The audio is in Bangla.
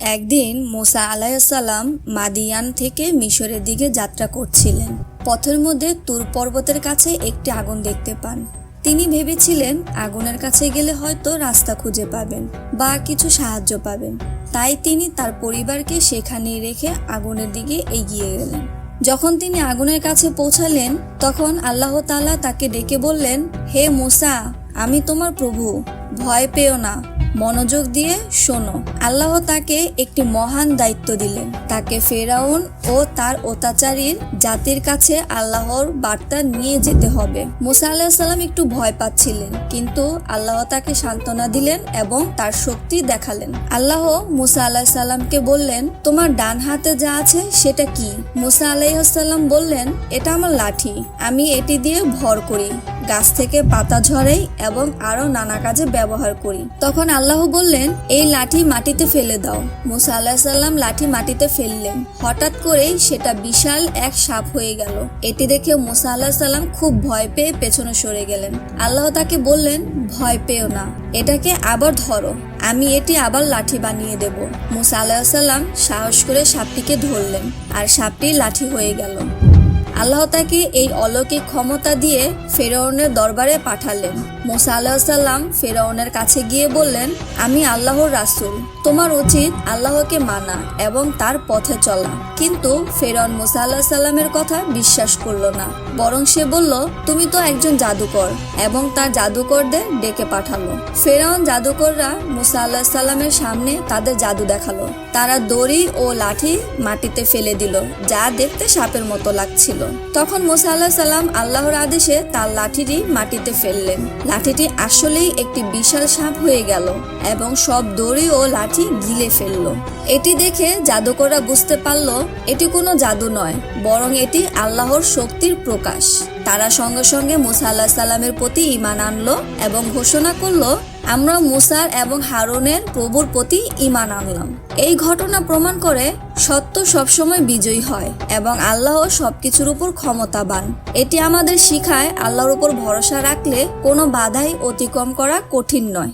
একদিন মোসা আলাইসাল্লাম মাদিয়ান থেকে মিশরের দিকে যাত্রা করছিলেন। পথের মধ্যে তুর পর্বতের কাছে একটি আগুন দেখতে পান। তিনি ভেবেছিলেন আগুনের কাছে গেলে হয়তো রাস্তা খুঁজে পাবেন বা কিছু সাহায্য পাবেন। তাই তিনি তার পরিবারকে সেখানে রেখে আগুনের দিকে এগিয়ে গেলেন। যখন তিনি আগুনের কাছে পৌঁছালেন, তখন আল্লাহ তাকে ডেকে বললেন, হে মোসা, আমি তোমার প্রভু, ভয় পেও না। মনোযোগ দিয়ে শোনো। আল্লাহ তাকে একটি মহান দায়িত্ব দিলেন। তাকে ফেরাউন ও তার অত্যাচারীর জাতির কাছে আল্লাহর বার্তা নিয়ে যেতে হবে। মুসা আল্লাহ সাল্লাম একটু ভয় পাচ্ছিলেন, কিন্তু আল্লাহ তাকে সান্ত্বনা দিলেন এবং তার শক্তি দেখালেন। আল্লাহ মুসা আল্লাহ সাল্লামকে বললেন, তোমার ডান হাতে যা আছে সেটা কি? মুসা আলাইসাল্লাম বললেন, এটা আমার লাঠি। আমি এটি দিয়ে ভর করি। গাছ থেকে পাতা ঝরাই এবং আরও নানা কাজে ব্যবহার করি। তখন আল্লাহ বললেন, এই লাঠি মাটিতে ফেলে দাও। মুসা আল্লাহ সাল্লাম লাঠি মাটিতে ফেললেন। হঠাৎ করেই সেটা বিশাল এক সাপ হয়ে গেল। এটি দেখে মুসা আল্লাহ সাল্লাম খুব ভয় পেয়ে পেছনে সরে গেলেন। আল্লাহ তাকে বললেন, ভয় পেও না, এটাকে আবার ধরো। আমি এটি আবার লাঠি বানিয়ে দেব। মুসা আল্লাহ সাল্লাম সাহস করে সাপটিকে ধরলেন, আর সাপটি লাঠি হয়ে গেল। আল্লাহ তাকে এই অলৌকিক ক্ষমতা দিয়ে ফেরাউনের দরবারে পাঠালেন। মোসা আল্লাহাল্লাম ফেরাউনের কাছে গিয়ে বললেন, আমি আল্লাহর রাসুল। তোমার উচিত আল্লাহকে মানা এবং তার পথে চলা। কিন্তু ফেরাউন মোসা আল্লাহ সাল্লামের কথা বিশ্বাস করল না। বরং সে বলল, তুমি তো একজন জাদুকর এবং তার জাদুকরদের ডেকে পাঠালো। ফেরাউন জাদুকররা মুসা আল্লাহ সাল্লামের সামনে তাদের জাদু দেখাল। তারা দড়ি ও লাঠি মাটিতে ফেলে দিল, যা দেখতে সাপের মতো লাগছিল। তখন মুসা আল্লাহ সাল্লাম আল্লাহর আদেশে তার লাঠিটি মাটিতে ফেললেন। লাঠিটি আসলেই একটি বিশাল সাপ হয়ে গেল এবং সব দড়ি ও লাঠি গিলে ফেলল। এটি দেখে জাদুকররা বুঝতে পারল, এটি কোনো জাদু নয়, বরং এটি আল্লাহর শক্তির প্রকাশ। তারা সঙ্গে সঙ্গে মুসা আল্লাহ সাল্লামের প্রতি ইমান আনলো এবং ঘোষণা করল আমরা মুসার এবং হারনের প্রভুর প্রতি ইমান আনলাম। এই ঘটনা প্রমাণ করে সত্য সবসময় বিজয়ী হয় এবং আল্লাহ সবকিছুর উপর ক্ষমতাবান। এটি আমাদের শিখায় আল্লাহর উপর ভরসা রাখলে কোনো বাধাই অতিক্রম করা কঠিন নয়।